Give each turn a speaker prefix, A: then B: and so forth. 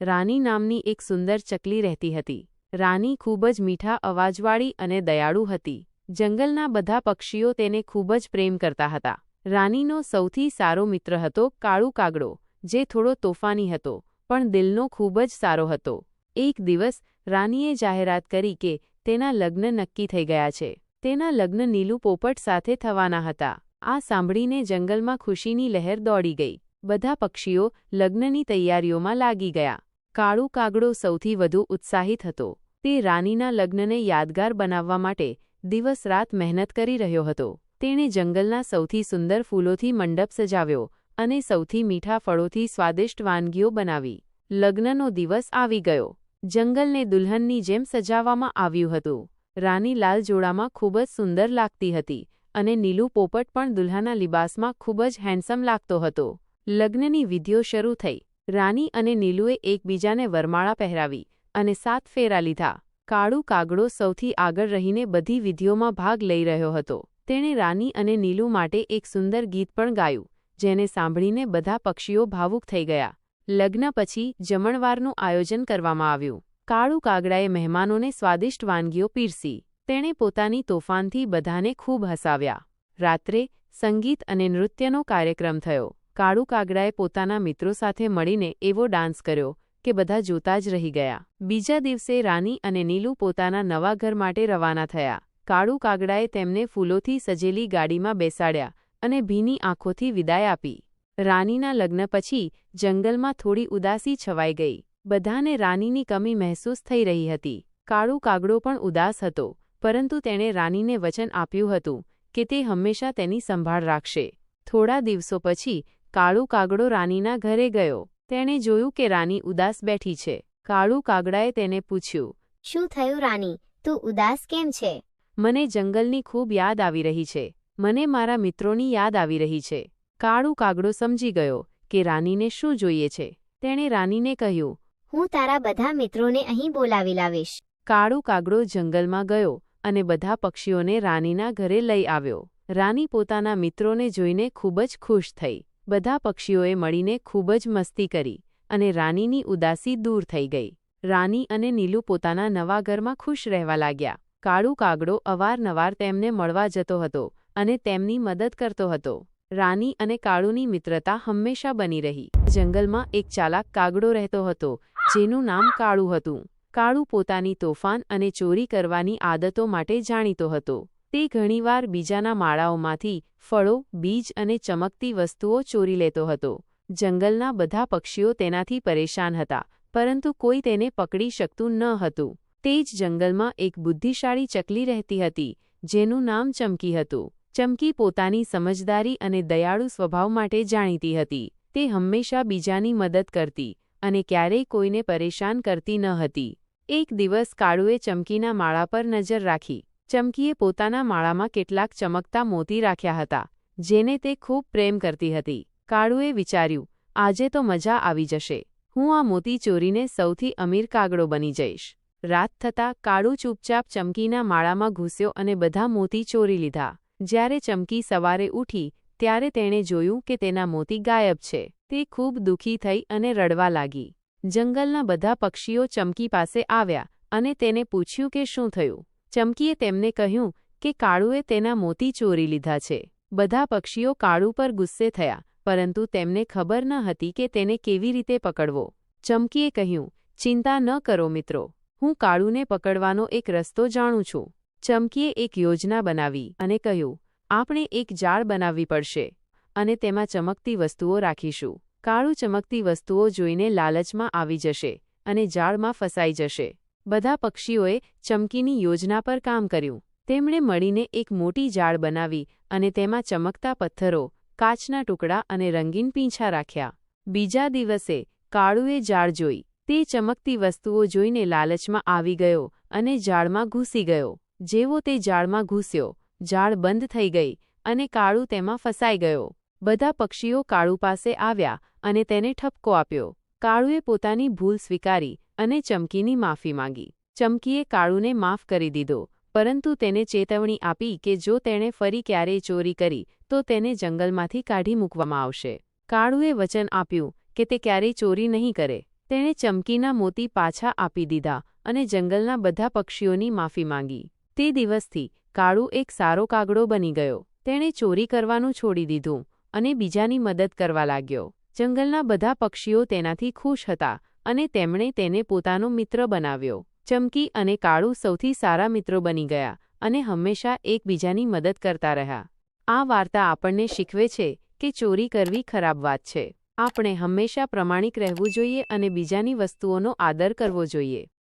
A: રાની નામની એક સુંદર ચકલી રહેતી હતી. રાની ખૂબ જ મીઠા, અવાજવાળી અને દયાળુ હતી. જંગલના બધા પક્ષીઓ તેને ખૂબ જ પ્રેમ કરતા હતા. રાનીનો સૌથી સારો મિત્ર હતો કાળુ કાગડો, જે થોડો તોફાની હતો, પણ દિલનો ખૂબ જ સારો હતો. એક દિવસ, રાનીએ જાહેરાત કરી કે તેના લગ્ન નક્કી થઈ ગયા છે. તેના લગ્ન નીલુ પોપટ સાથે થવાના હતા. આ સાંભળીને જંગલમાં ખુશીની લહેર દોડી ગઈ. બધા પક્ષીઓ લગ્નની તૈયારીઓમાં લાગી ગયા. કાળુ કાગડો સૌથી વધુ ઉત્સાહિત હતો. તે રાનીના લગ્નને યાદગાર બનાવવા માટે દિવસ રાત મહેનત કરી રહ્યો હતો. તેણે જંગલના સૌથી સુંદર ફૂલોથી મંડપ સજાવ્યો અને સૌથી મીઠા ફળોથી સ્વાદિષ્ટ વાનગીઓ બનાવી. લગ્નનો દિવસ આવી ગયો. જંગલને દુલ્હનની જેમ સજાવવામાં આવ્યું હતું. રાની લાલ જોડામાં ખૂબ જ સુંદર લાગતી હતી અને નીલુ પોપટ પણ દુલ્હાના લિબાસમાં ખૂબ જ હેન્ડસમ લાગતો હતો. લગ્નની વિધિઓ શરૂ થઈ. રાની અને નીલુએ એકબીજાને વરમાળા પહેરાવી અને સાત ફેરા લીધા. કાળુ કાગડો સૌથી આગળ રહીને બધી વિધિઓમાં ભાગ લઈ રહ્યો હતો. તેણે રાની અને નીલુ માટે એક સુંદર ગીત પણ ગાયું, જેને સાંભળીને બધા પક્ષીઓ ભાવુક થઈ ગયા. લગ્ન પછી જમણવારનું આયોજન કરવામાં આવ્યું. કાળુ કાગડાએ મહેમાનોને સ્વાદિષ્ટ વાનગીઓ પીરસી. તેણે પોતાની તોફાનથી બધાને ખૂબ હસાવ્યા. રાત્રે સંગીત અને નૃત્યનો કાર્યક્રમ થયો. કાળુ કાગડાએ પોતાના મિત્રો સાથે મળીને એવો ડાન્સ કર્યો કે બધા જોતા જ રહી ગયા. બીજા દિવસે રાની અને નીલુ પોતાના નવા ઘર માટે રવાના થયા. કાળુ કાગડાએ તેમને ફૂલોથી સજેલી ગાડીમાં બેસાડ્યા અને ભીની આંખોથી વિદાય આપી. રાનીના લગ્ન પછી જંગલમાં થોડી ઉદાસી છવાઈ ગઈ. બધાને રાનીની કમી મહેસૂસ થઈ રહી હતી. કાળુ કાગડો પણ ઉદાસ હતો, પરંતુ તેણે રાનીને વચન આપ્યું હતું કે તે હંમેશા તેની સંભાળ રાખશે. થોડા દિવસો પછી કાળુ કાગડો રાનીના ઘરે ગયો. તેણે જોયું કે રાની ઉદાસ બેઠી છે. કાળુ કાગડાએ તેને પૂછ્યું
B: શું થયું રાની? તું ઉદાસ કેમ છે?
A: મને જંગલની ખૂબ યાદ આવી રહી છે. મને મારા મિત્રોની યાદ આવી રહી છે. કાળુ કાગડો સમજી ગયો કે રાનીને શું જોઈએ છે. તેણે રાનીને કહ્યું
B: હું તારા બધા મિત્રોને અહીં બોલાવી લાવીશ.
A: કાળુ કાગડો જંગલમાં ગયો અને બધા પક્ષીઓને રાનીના ઘરે લઈ આવ્યો. રાની પોતાના મિત્રોને જોઈને ખૂબ જ ખુશ થઈ. બધા પક્ષીઓએ મળીને ખૂબ જ મસ્તી કરી અને રાનીની ઉદાસી દૂર થઈ ગઈ. રાની અને નીલુ પોતાના નવા ઘરમાં ખુશ રહેવા લાગ્યા. કાળુ કાગડો અવારનવાર તેમને મળવા જતો હતો અને તેમની મદદ કરતો હતો. રાની અને કાળુની મિત્રતા હંમેશા બની રહી. જંગલમાં એક ચાલાક કાગડો રહેતો હતો, જેનું નામ કાળુ હતું. કાળુ પોતાની તોફાન અને ચોરી કરવાની આદતો માટે જાણીતો હતો. તે ઘણીવાર બીજાના માળાઓમાંથી ફળો, બીજ અને ચમકતી વસ્તુઓ ચોરી લેતો હતો. જંગલના બધા પક્ષીઓ તેનાથી પરેશાન હતા, પરંતુ કોઈ તેને પકડી શકતું ન હતું. તે જ જંગલમાં એક બુદ્ધિશાળી ચકલી રહેતી હતી, જેનું નામ ચમકી હતું. ચમકી પોતાની સમજદારી અને દયાળુ સ્વભાવ માટે જાણીતી હતી. તે હંમેશા બીજાની મદદ કરતી અને ક્યારેય કોઈને પરેશાન કરતી ન હતી. એક દિવસ કાળુએ ચમકીના માળા પર નજર રાખી. ચમકીએ પોતાના માળામાં કેટલાક ચમકતા મોતી રાખ્યા હતા, જેને તે ખૂબ પ્રેમ કરતી હતી. કાળુએ વિચાર્યું, આજે તો મજા આવી જશે. હું આ મોતી ચોરીને સૌથી અમીર કાગડો બની જઈશ. રાત થતાં કાળુ ચૂપચાપ ચમકીના માળામાં ઘૂસ્યો અને બધા મોતી ચોરી લીધા. જ્યારે ચમકી સવારે ઉઠી, ત્યારે તેણે જોયું કે તેના મોતી ગાયબ છે. તે ખૂબ દુઃખી થઈ અને રડવા લાગી. જંગલના બધા પક્ષીઓ ચમકી પાસે આવ્યા અને તેને પૂછ્યું કે શું થયું? ચમકીએ તેમને કહ્યું કે કાળુએ તેના મોતી ચોરી લીધા છે. બધા પક્ષીઓ કાળુ પર ગુસ્સે થયા, પરંતુ તેમને ખબર ન હતી કે તેને કેવી રીતે પકડવો. ચમકીએ કહ્યું, ચિંતા ન કરો મિત્રો, હું કાળુને પકડવાનો એક રસ્તો જાણું છું. ચમકીએ એક યોજના બનાવી અને કહ્યું, આપણે એક જાળ બનાવવી પડશે અને તેમાં ચમકતી વસ્તુઓ રાખીશું. કાળુ ચમકતી વસ્તુઓ જોઈને લાલચમાં આવી જશે અને જાળમાં ફસાઈ જશે. બધા પક્ષીઓએ ચમકીની યોજના પર કામ કર્યું. તેમણે મળીને એક મોટી જાળ બનાવી અને તેમાં ચમકતા પથ્થરો, કાચના ટુકડા અને રંગીન પીંછા રાખ્યા. બીજા દિવસે કાળુએ જાળ જોઈ. તે ચમકતી વસ્તુઓ જોઈને લાલચમાં આવી ગયો અને જાળમાં ઘૂસી ગયો. જેવો તે જાળમાં ઘૂસ્યો જાળ બંધ થઈ ગઈ અને કાળુ તેમાં ફસાઈ ગયો. બધા પક્ષીઓ કાળુ પાસે આવ્યા અને તેને ઠપકો આપ્યો. કાળુએ પોતાની ભૂલ સ્વીકારી અને ચમકીની માફી માંગી. ચમકીએ કાળુને માફ કરી દીધો, પરંતુ તેને ચેતવણી આપી કે જો તેણે ફરી ક્યારેય ચોરી કરી, તો તેને જંગલમાંથી કાઢી મૂકવામાં આવશે. કાળુએ વચન આપ્યું કે તે ક્યારેય ચોરી નહીં કરે. તેણે ચમકીના મોતી પાછા આપી દીધા અને જંગલના બધા પક્ષીઓની માફી માંગી. તે દિવસથી કાળુ એક સારો કાગડો બની ગયો. તેણે ચોરી કરવાનું છોડી દીધું અને બીજાની મદદ કરવા લાગ્યો. જંગલના બધા પક્ષીઓ તેનાથી ખુશ હતા અને તેમણે તેને પોતાનો મિત્ર બનાવ્યો. ચમકી અને કાળુ સૌથી સારા મિત્રો બની ગયા અને હંમેશા એકબીજાની મદદ કરતા રહ્યા. આ વાર્તા આપણને શીખવે છે કે ચોરી કરવી ખરાબ વાત છે. આપણે હંમેશા પ્રમાણિક રહેવું જોઈએ અને બીજાની વસ્તુઓનો આદર કરવો જોઈએ.